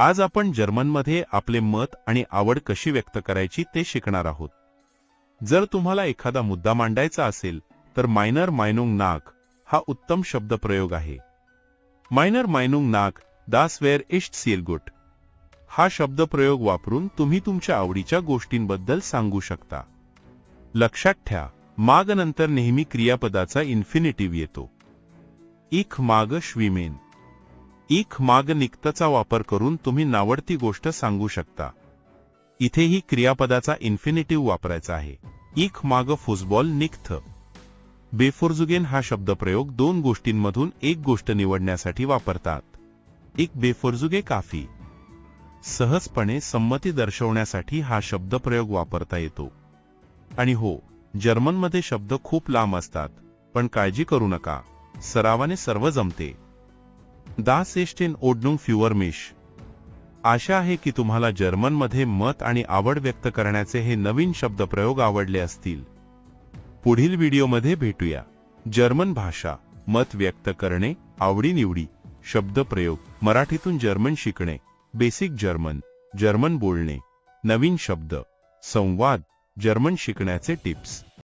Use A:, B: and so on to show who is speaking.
A: आज आपण जर्मनमध्ये आपले मत आणि आवड कशी व्यक्त करायची ते शिकणार आहोत. जर तुम्हाला एखादा मुद्दा मांडायचा असेल तर मायनर मायनुंग नाक हा उत्तम शब्दप्रयोग आहे. मायनर मायनुंग नाक दास वेअर इष्ट सीलगुट हा शब्दप्रयोग वापरून तुम्ही तुमच्या आवडीच्या गोष्टींबद्दल सांगू शकता. लक्षात ठ्या माग नंतर नेहमी क्रियापदाचा इन्फिनिटिव्ह येतो. इख माग श्वीमेन इख माग निक्तचा वापर करून तुम्ही नावडती गोष्ट सांगू शकता. इथेही क्रियापदाचा इन्फिनिटिव्ह वापरायचा आहे. एक माग फुसबॉल निक्थ. बेफोर्जुगेन हा शब्दप्रयोग दोन गोष्टींमधून एक गोष्ट निवडण्यासाठी वापरतात. एक बेफोर्जुगे काफी. सहजपणे संमती दर्शवण्यासाठी हा शब्दप्रयोग वापरता येतो. आणि हो जर्मनमध्ये शब्द खूप लांब असतात पण काळजी करू नका. सरावाने सर्व जमते. दास एस्टेन ओडनुंग फ्युअर आशा आहे की तुम्हाला जर्मनमध्ये मत आणि आवड व्यक्त करण्याचे हे नवीन शब्दप्रयोग आवडले असतील. पुढील व्हिडिओमध्ये भेटूया. जर्मन भाषा मत व्यक्त करणे आवडीनिवडी शब्दप्रयोग मराठीतून जर्मन शिकणे बेसिक जर्मन जर्मन बोलणे नवीन शब्द संवाद जर्मन शिकण्याचे टिप्स.